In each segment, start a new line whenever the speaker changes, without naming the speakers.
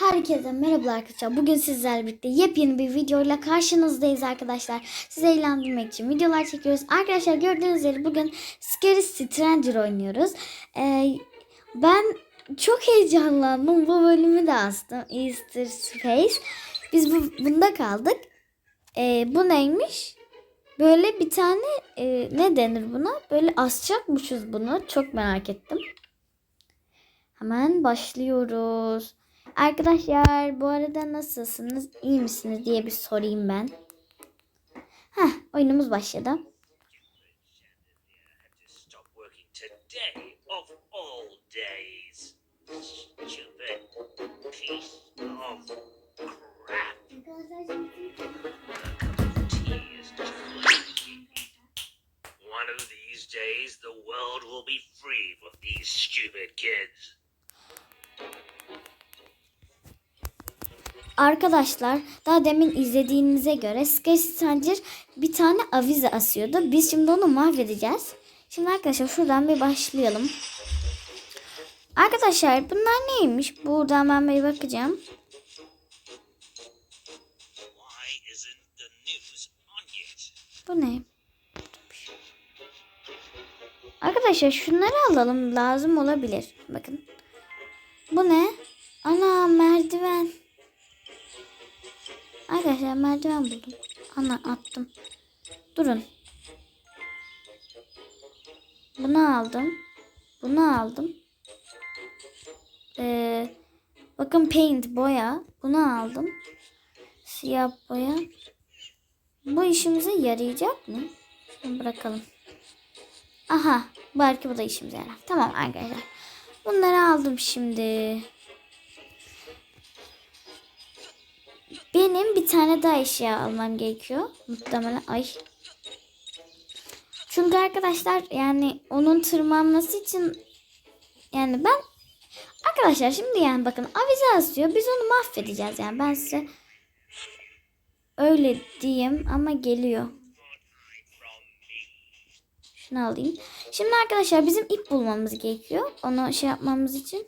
Herkese merhaba arkadaşlar. Bugün sizlerle birlikte yepyeni bir videoyla karşınızdayız arkadaşlar. Sizi eğlendirmek için videolar çekiyoruz. Arkadaşlar gördüğünüz üzere bugün Scary Stranger oynuyoruz. Ee, ben çok heyecanlandım. Bu bölümü de astım. Easter Space. Biz bu, bunda kaldık. Ee, bu neymiş? Böyle bir tane e, ne denir buna? Böyle asacakmışız bunu. Çok merak ettim. Hemen başlıyoruz. Arkadaşlar bu arada nasılsınız? İyi misiniz diye bir sorayım ben. Heh, oyunumuz başladı. Arkadaşlar daha demin izlediğinize göre Sky Stranger bir tane avize asıyordu. Biz şimdi onu mahvedeceğiz. Şimdi arkadaşlar şuradan bir başlayalım. Arkadaşlar bunlar neymiş? Buradan ben bir bakacağım. Bu ne? Arkadaşlar şunları alalım. Lazım olabilir. Bakın. Bu ne? Ana merdiven. Arkadaşlar merdiven buldum. Ana attım. Durun. Bunu aldım. Bunu aldım. Ee, bakın paint boya. Bunu aldım. Siyah boya. Bu işimize yarayacak mı? Şunu bırakalım. Aha. Belki bu da işimize yarar. Tamam arkadaşlar. Bunları aldım şimdi. Benim bir tane daha eşya almam gerekiyor. Muhtemelen ay. Çünkü arkadaşlar yani onun tırmanması için yani ben arkadaşlar şimdi yani bakın avize asıyor. Biz onu mahvedeceğiz yani ben size öyle diyeyim ama geliyor. Şunu alayım. Şimdi arkadaşlar bizim ip bulmamız gerekiyor. Onu şey yapmamız için.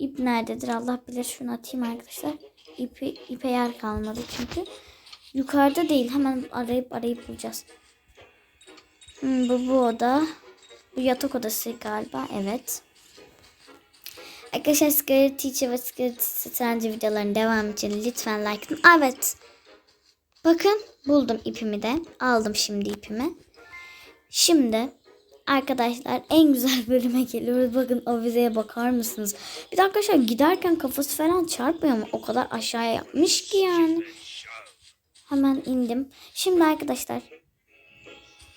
İp nerededir Allah bilir. Şunu atayım arkadaşlar. İpi, ipe yer kalmadı çünkü. Yukarıda değil. Hemen arayıp arayıp bulacağız. Hmm, bu bu oda. Bu yatak odası galiba. Evet. Arkadaşlar Scary Teacher ve Scary Stranger videoların devamı için lütfen like atın. Evet. Bakın buldum ipimi de. Aldım şimdi ipimi. Şimdi arkadaşlar en güzel bölüme geliyoruz. Bakın avizeye bakar mısınız? Bir de arkadaşlar giderken kafası falan çarpmıyor mu? O kadar aşağıya yapmış ki yani. Hemen indim. Şimdi arkadaşlar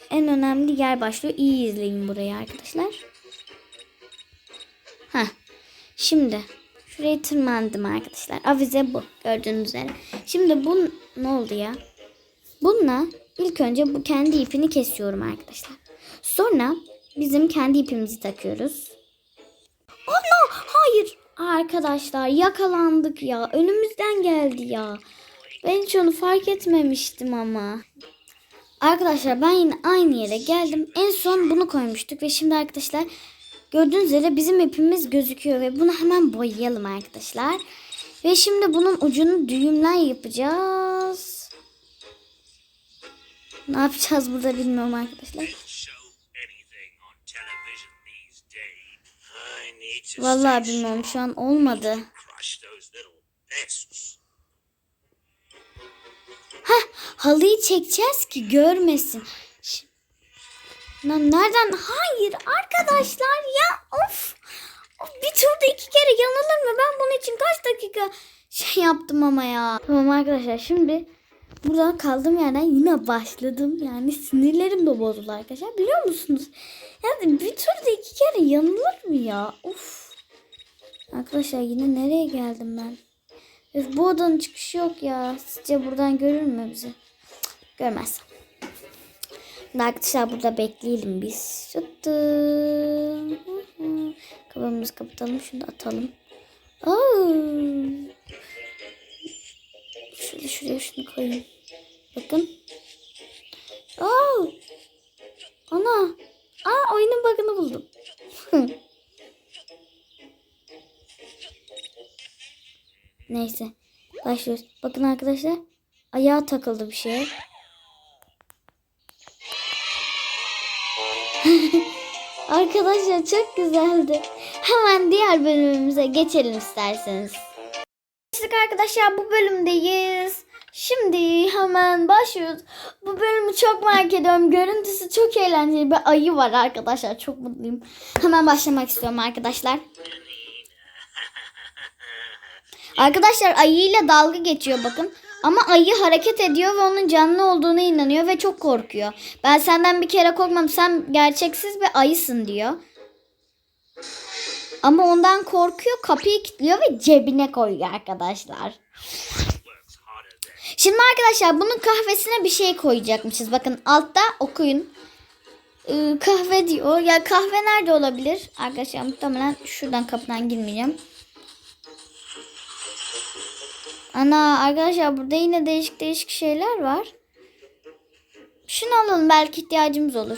en önemli yer başlıyor. İyi izleyin burayı arkadaşlar. Heh. Şimdi şuraya tırmandım arkadaşlar. Avize bu gördüğünüz üzere. Şimdi bu ne oldu ya? Bununla ilk önce bu kendi ipini kesiyorum arkadaşlar. Sonra bizim kendi ipimizi takıyoruz. Ana hayır. Arkadaşlar yakalandık ya. Önümüzden geldi ya. Ben hiç onu fark etmemiştim ama. Arkadaşlar ben yine aynı yere geldim. En son bunu koymuştuk ve şimdi arkadaşlar gördüğünüz üzere bizim ipimiz gözüküyor ve bunu hemen boyayalım arkadaşlar. Ve şimdi bunun ucunu düğümler yapacağız. Ne yapacağız burada bilmiyorum arkadaşlar. Vallahi bilmiyorum şu an olmadı.
pests.
Halıyı çekeceğiz ki görmesin. Lan nereden? Hayır arkadaşlar ya of. Of, Bir turda iki kere yanılır mı? Ben bunun için kaç dakika şey yaptım ama ya. Tamam arkadaşlar şimdi buradan kaldığım yerden yine başladım. Yani sinirlerim de bozuldu arkadaşlar. Biliyor musunuz? Yani bir turda iki kere yanılır mı ya? Of. Arkadaşlar yine nereye geldim ben? Öf, bu odanın çıkışı yok ya. Sizce buradan görür mü bizi? Görmez. Arkadaşlar burada bekleyelim biz. Çıktı. Kapımızı kapatalım. Şunu da atalım. Aa. Şöyle şuraya şunu koyayım. Bakın. Aa. Ana. Aa oyunun bug'ını buldum. Neyse. Başlıyoruz. Bakın arkadaşlar. Ayağa takıldı bir şey. arkadaşlar çok güzeldi. Hemen diğer bölümümüze geçelim isterseniz. Arkadaşlar bu bölümdeyiz. Şimdi hemen başlıyoruz. Bu bölümü çok merak ediyorum. Görüntüsü çok eğlenceli. Bir ayı var arkadaşlar. Çok mutluyum. Hemen başlamak istiyorum arkadaşlar. Arkadaşlar ayıyla dalga geçiyor bakın. Ama ayı hareket ediyor ve onun canlı olduğuna inanıyor ve çok korkuyor. Ben senden bir kere korkmam. Sen gerçeksiz bir ayısın diyor. Ama ondan korkuyor, kapıyı kilitliyor ve cebine koyuyor arkadaşlar. Şimdi arkadaşlar bunun kahvesine bir şey koyacakmışız. Bakın altta okuyun. Ee, kahve diyor. Ya kahve nerede olabilir? Arkadaşlar muhtemelen şuradan kapıdan girmeyeceğim. Ana arkadaşlar burada yine değişik değişik şeyler var. Şunu alalım belki ihtiyacımız olur.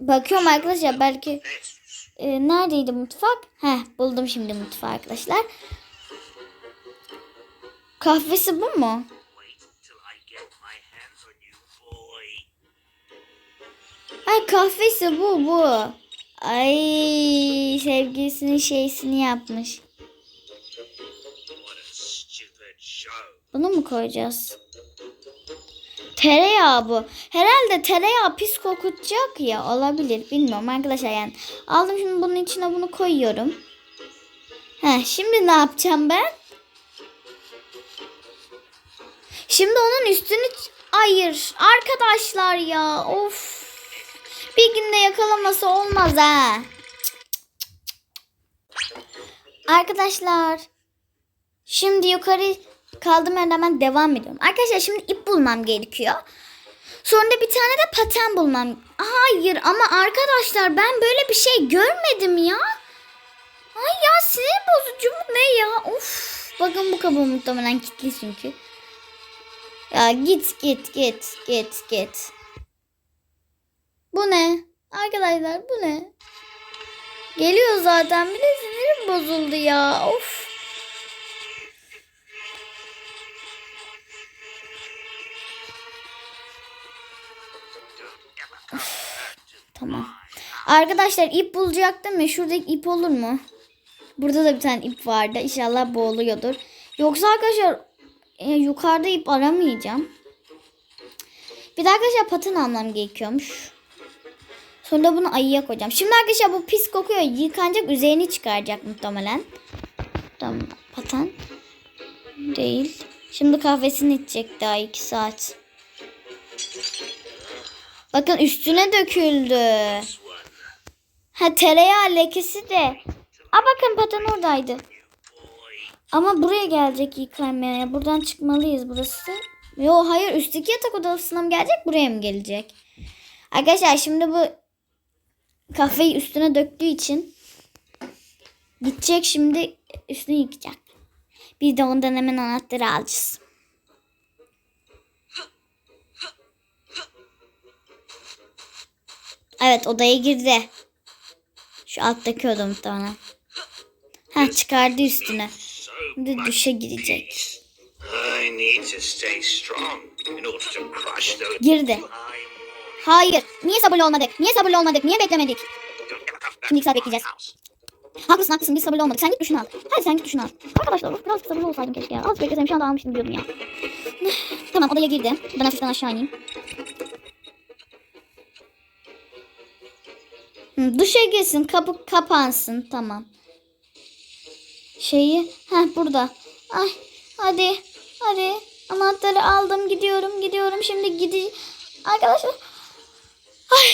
Bakıyorum arkadaşlar belki e, neredeydi mutfak? Heh buldum şimdi mutfağı arkadaşlar. Kahvesi bu mu? Ay kahvesi bu bu. Ay sevgilisinin şeysini yapmış. Bunu mu koyacağız? Tereyağı bu. Herhalde tereyağı pis kokutacak ya. Olabilir. Bilmiyorum arkadaşlar yani. Aldım şimdi bunun içine bunu koyuyorum. Heh, şimdi ne yapacağım ben? Şimdi onun üstünü... Hayır. Arkadaşlar ya. Of. Bir günde yakalaması olmaz ha. Arkadaşlar. Şimdi yukarı kaldığım yerden hemen devam ediyorum. Arkadaşlar şimdi ip bulmam gerekiyor. Sonra bir tane de paten bulmam. Hayır ama arkadaşlar ben böyle bir şey görmedim ya. Ay ya sinir bozucu bu ne ya? Of. Bakın bu kabı muhtemelen kilitli çünkü. Ya git git git git git. Bu ne? Arkadaşlar bu ne? Geliyor zaten. Bir de sinirim bozuldu ya. Of. Tamam. Arkadaşlar ip bulacaktım ya. Şuradaki ip olur mu? Burada da bir tane ip vardı. İnşallah bu oluyordur. Yoksa arkadaşlar e, yukarıda ip aramayacağım. Bir de arkadaşlar paten almam gerekiyormuş. Sonra bunu ayıya koyacağım. Şimdi arkadaşlar bu pis kokuyor. Yıkanacak üzerini çıkaracak muhtemelen. Tamam paten. Değil. Şimdi kahvesini içecek daha 2 saat. Bakın üstüne döküldü. Ha tereyağı lekesi de. Aa bakın paten oradaydı. Ama buraya gelecek yıkanmaya. Buradan çıkmalıyız burası. Yo hayır üstteki yatak odasına mı gelecek buraya mı gelecek? Arkadaşlar şimdi bu kahveyi üstüne döktüğü için gidecek şimdi üstünü yıkayacak. Biz de ondan hemen anahtarı alacağız. Evet odaya girdi. Şu alttaki oda muhtemelen. Ha çıkardı üstüne. Şimdi duşa girecek. Girdi. Hayır. Niye sabırlı olmadık? Niye sabırlı olmadık? Niye beklemedik? Şimdi saat bekleyeceğiz. Haklısın haklısın biz sabırlı olmadık. Sen git duşunu al. Hadi sen git duşunu al. Arkadaşlar of, biraz sabırlı olsaydım keşke ya. Az beklesem şu anda almıştım diyordum ya. tamam odaya girdi. Ben hafiften aşağı ineyim. Duşa girsin kapı kapansın tamam. Şeyi ha burada. Ay hadi hadi anahtarı aldım gidiyorum gidiyorum şimdi gidi arkadaşlar. Ay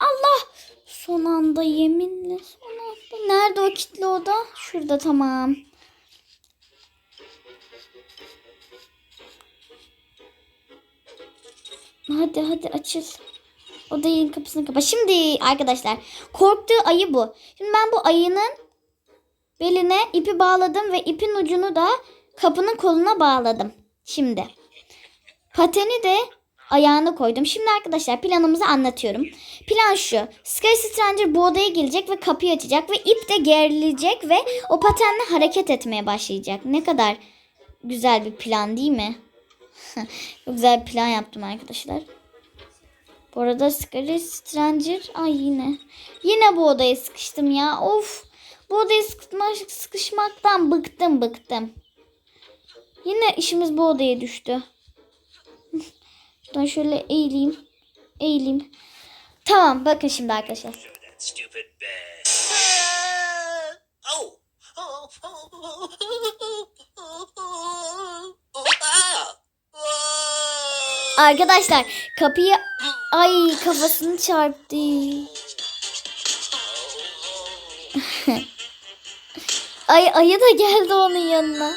Allah son anda yeminle son anda. Nerede o kilitli oda? Şurada tamam. Hadi hadi açıl. Odanın kapısını kapa. Şimdi arkadaşlar korktuğu ayı bu. Şimdi ben bu ayının beline ipi bağladım ve ipin ucunu da kapının koluna bağladım. Şimdi pateni de ayağını koydum. Şimdi arkadaşlar planımızı anlatıyorum. Plan şu. Sky Stranger bu odaya gelecek ve kapıyı açacak ve ip de gerilecek ve o patenle hareket etmeye başlayacak. Ne kadar güzel bir plan değil mi? Çok güzel bir plan yaptım arkadaşlar. Bu arada Sky Stranger ay yine. Yine bu odaya sıkıştım ya. Of. Bu odaya sıkışmak, sıkışmaktan bıktım bıktım. Yine işimiz bu odaya düştü. Şuradan şöyle eğileyim. Eğileyim. Tamam bakın şimdi arkadaşlar. Arkadaşlar kapıyı ay kafasını çarptı. ay ayı da geldi onun yanına.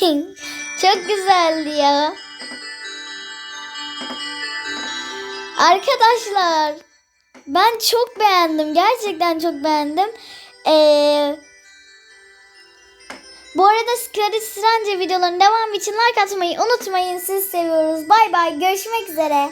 Çok güzeldi ya. Arkadaşlar ben çok beğendim. Gerçekten çok beğendim. Ee, bu arada Scary Stranger videoların devamı için like atmayı unutmayın. Sizi seviyoruz. Bay bay. Görüşmek üzere.